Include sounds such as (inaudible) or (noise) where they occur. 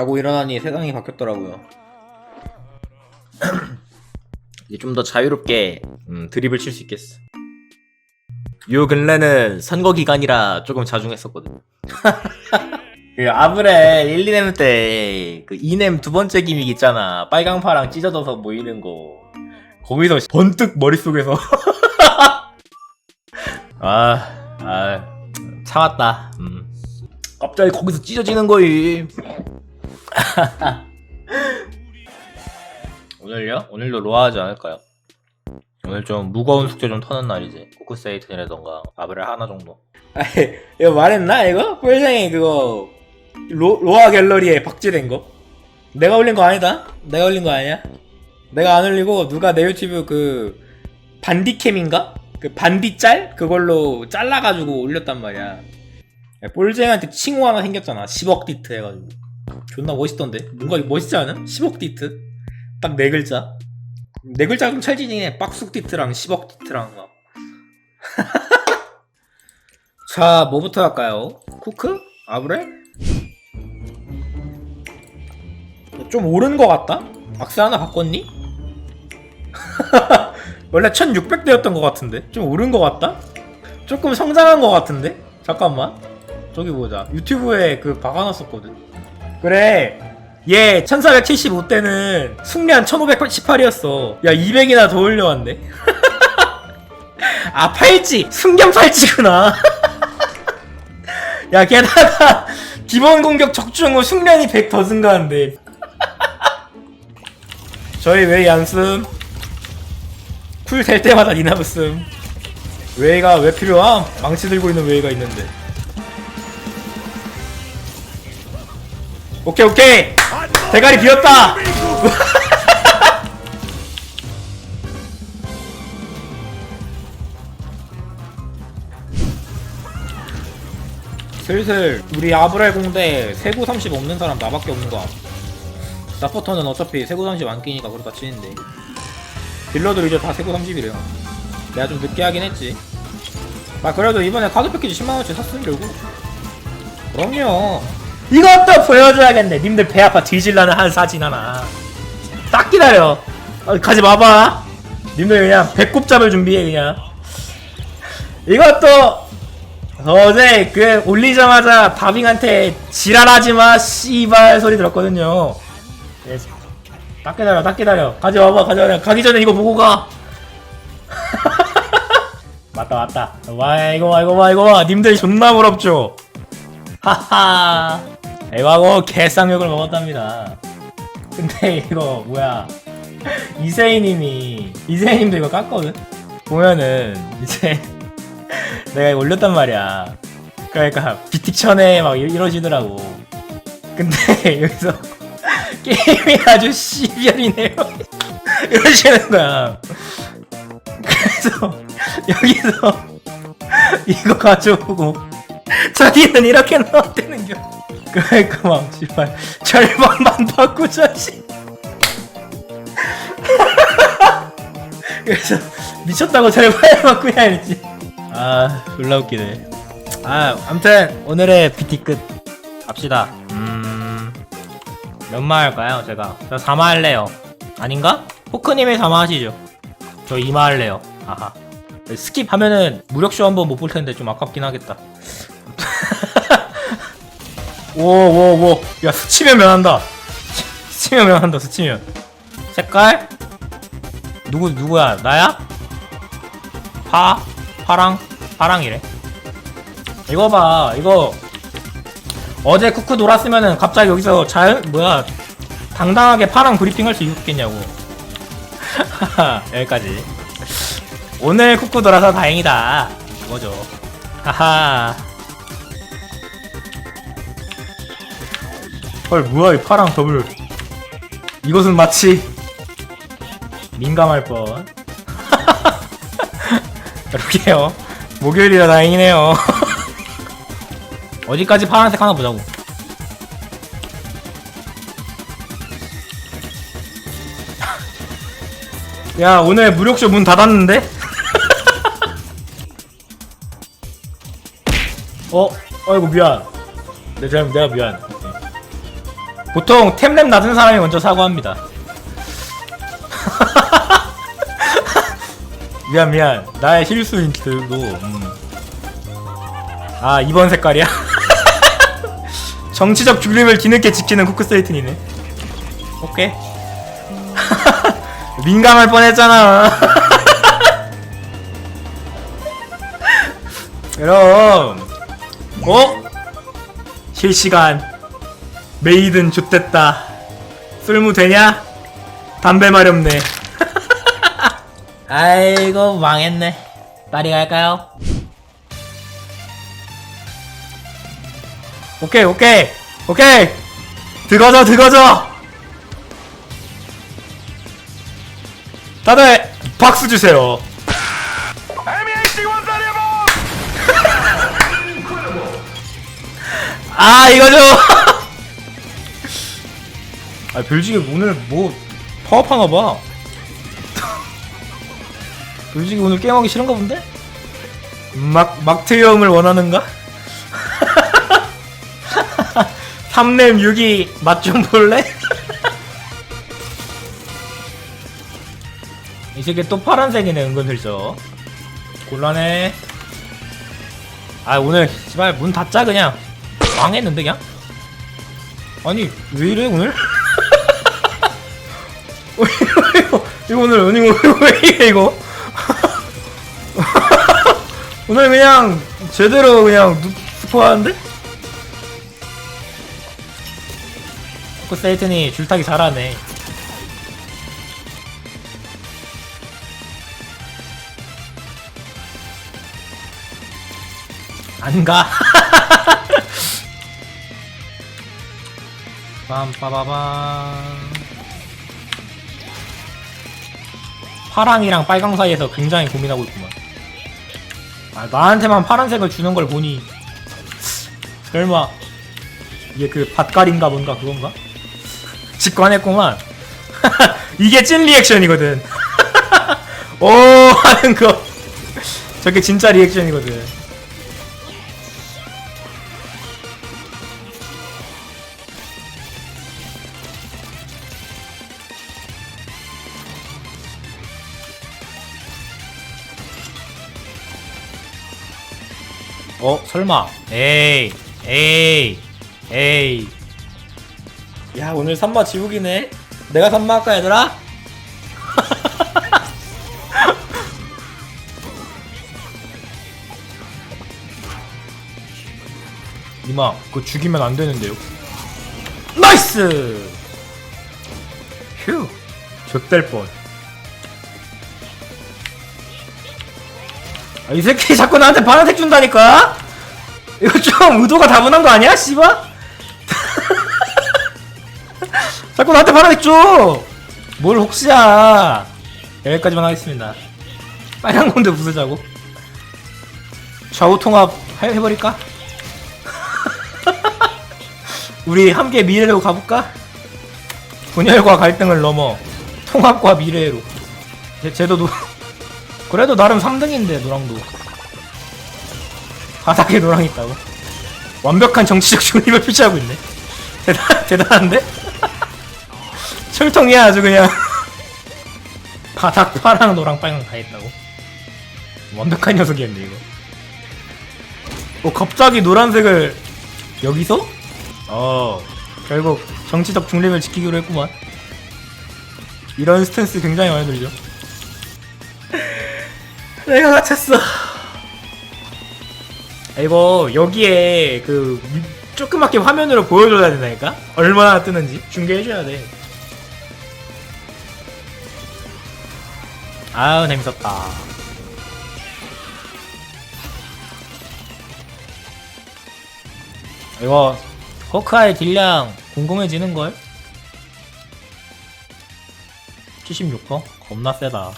자고 일어나니 세상이 바뀌었더라고요. (clears throat) 이제 좀 더 자유롭게 음, 드립을 칠 수 있겠어. 요 근래는 선거 기간이라 조금 자중했었거든. (laughs) 그 아브렐 1, 2렘 때그 2렘 두 번째 기믹 있잖아. 빨강파랑 찢어져서 모이는 거. 거기서 번뜩 머릿속에서 (laughs) 아, 아, 참았다. 음. 갑자기 거기서 찢어지는 거임. (laughs) 오늘요? 오늘도 로아 하지 않을까요? 오늘 좀 무거운 숙제 좀 터는 날이지. 코크세이튼이라던가 아브렐 하나 정도. 아, 이거 말했나 이거? 꿀생이 그거 로, 로아 갤러리에 박제된 거? 내가 올린 거 아니다? 내가 올린 거 아니야? 내가 안 올리고 누가 내 유튜브 그 반디캠인가? 그 반디짤? 그걸로 잘라가지고 올렸단 말이야. 야, 볼쟁한테 칭호 하나 생겼잖아. 10억 디트 해가지고. 존나 멋있던데? 뭔가 멋있지 않아? 10억 디트? 딱 네 글자. 네 글자 좀 찰지네. 빡숙 디트랑 10억 디트랑 막. (laughs) 자, 뭐부터 할까요? 쿠크? 아브레? 좀 오른 것 같다? 악세 하나 바꿨니? (laughs) 원래 1600대였던 것 같은데? 좀 오른 것 같다? 조금 성장한 것 같은데? 잠깐만. 저기 보자. 유튜브에 그 박아놨었거든. 그래. 얘 1475대는 숙련 1518이었어. 야, 200이나 더 올려왔네. (laughs) 아, 팔찌! 숙련 팔찌구나. (laughs) 야, 게다가 기본 공격 적중후 숙련이 100 더 증가한대. (laughs) 저희 웨이 안 쓴. 쿨될 때마다 니나브 쓴. 웨이가 왜 필요함? 망치 들고 있는 웨이가 있는데. 오케이 오케이. 대가리 비었다. (laughs) 슬슬 우리 아브렐 공대 세구 30 없는 사람 나밖에 없는 거야 사포터는 어차피 세구 30 안 끼니까 그렇다 치는데. 딜러들 이제 다 세구 30이래요. 내가 좀 늦게 하긴 했지. 아 그래도 이번에 카드 패키지 10만원치 샀으면 결국. 그럼요 이것도 보여줘야겠네. 님들 배 아파 뒤질라는 한 사진 하나. 딱 기다려. 어, 가지 마봐. 님들 그냥 배꼽 잡을 준비해 그냥. 이것도 어제 그 올리자마자 다빙한테 지랄하지마 씨발 소리 들었거든요. 예, 딱 기다려 딱 기다려. 가지 마봐 가지 마 가기 전에 이거 보고 가. (laughs) 맞다 맞다. 와 이거 봐 이거 봐 이거 봐. 님들 존나 부럽죠? 하하 에바고 개쌍욕을 먹었답니다. 근데 이거 뭐야? 이세희님이 이세희님도 이거 깠거든? 보면은 이제 (laughs) 내가 이거 올렸단 말이야. 그러니까 비틱천에 막 이- 이러시더라고. 근데 (laughs) 여기서 (laughs) 게임이 아주 시별이네요. 이러시는 거야. 그래서 여기서 이거 가져오고 자기는 이렇게 나왔다는 겨 막 씨발. 절반만 바꾸자 씨. (laughs) 그래서 미쳤다고 절반을 바꾸냐 했지. 아 졸라 웃기네. 아 암튼 오늘의 BT 끝. 갑시다. 음 몇 마 할까요 제가? 저 4마 할래요. 아닌가? 포크님이 4마 하시죠. 저 2마 할래요. 아하. 스킵 하면은 무력쇼 한번 못 볼 텐데 좀 아깝긴 하겠다 오오오. 야 스치면 면한다. 스치면 면한다 스치면. 색깔? 누구 누구야? 나야? 파? 파랑? 파랑이래. 이거 봐 이거. 어제 쿠쿠 놀았으면은 갑자기 여기서 자연 뭐야 당당하게 파랑 브리핑 할 수 있겠냐고. (laughs) 여기까지. 오늘 쿠쿠 돌아서 다행이다. 뭐죠. 하하 헐 뭐야 이 파랑 더블. 이것은 마치 민감할 뻔. (laughs) 그러게요. 목요일이라 다행이네요. (laughs) 어디까지 파란색 하나 보자고. (laughs) 야 오늘 무력쇼 문 닫았는데? 어? 아이고 미안. 내 잘못 내가 미안 보통 템랩 낮은 사람이 먼저 사과합니다. (laughs) 미안 미안 나의 실수인들도 음. 아 이번 색깔이야? (laughs) 정치적 중립을 뒤늦게 지키는 쿠크세이튼이네 오케이 (laughs) 민감할 뻔했잖아 그럼 어? 실시간 메이든 좋댔다. 쓸모 되냐? 담배 마렵네. 아이고 망했네. 빨리 갈까요? 오케이 오케이 오케이. 들어져 들어져 다들 박수 주세요. (laughs) 아 이거죠 (laughs) 아 별지게 오늘 뭐 파업하나 봐 별지게 (laughs) 오늘 게임하기 싫은가 본데? 막 막트형을 원하는가? (laughs) 3렘 6이 맛 좀 볼래? (laughs) 이 새끼 또 파란색이네 은근슬쩍 곤란해 아 오늘 씨발 문 닫자 그냥 망했는데 그냥 아니 왜 이래 오늘? 이거 오늘 아니 왜, 왜 이래 이거? (laughs) 오늘 그냥 제대로 그냥 누- 스포하는데? 그 세이튼이 줄타기 잘하네. 안 가? (laughs) 빰빠바밤 파랑이랑 빨강 사이에서 굉장히 고민하고 있구만. 아 나한테만 파란색을 주는 걸 보니 설마 이게 그 밭갈인가 뭔가 그건가? (laughs) 직관했구만. (laughs) 이게 찐 리액션이거든. (laughs) 오 하는 거. 저게 진짜 리액션이거든 어 설마. 에이 에이 에이. 야 오늘 산마 지옥이네. 내가 산마 할까 얘들아? (laughs) 니마 그거 죽이면 안 되는데요? 나이스! 휴 좆될 뻔 아, 이 새끼 자꾸 나한테 파란색 준다니까? 이거 좀 의도가 다분한 거 아니야? 씨발? (laughs) 자꾸 나한테 파란색 줘! 뭘 혹시야. 여기까지만 하겠습니다. 빨간 건데 부수자고. 좌우 통합 해- 해버릴까? (laughs) 우리 함께 미래로 가볼까? 분열과 갈등을 넘어 통합과 미래로. 제, 쟤도 그래도 나름 3등인데 노랑도. 바닥에 노랑 있다고? 완벽한 정치적 중립을 표시하고 있네. 대단, 대단한데? (laughs) 철통이야 아주 그냥. (laughs) 바닥 파랑 노랑 빨강 다 있다고? 완벽한 녀석이었네 이거. 어 갑자기 노란색을 여기서? 어 결국 정치적 중립을 지키기로 했구만. 이런 스탠스 굉장히 마음에 들죠 내가 갇혔어. 이거 여기에 그 위- 조그맣게 화면으로 보여줘야 된다니까? 얼마나 뜨는지 중계해줘야 돼. 아유 재밌었다. 이거 호크아이 딜량 궁금해지는 걸? 76%? 겁나 세다.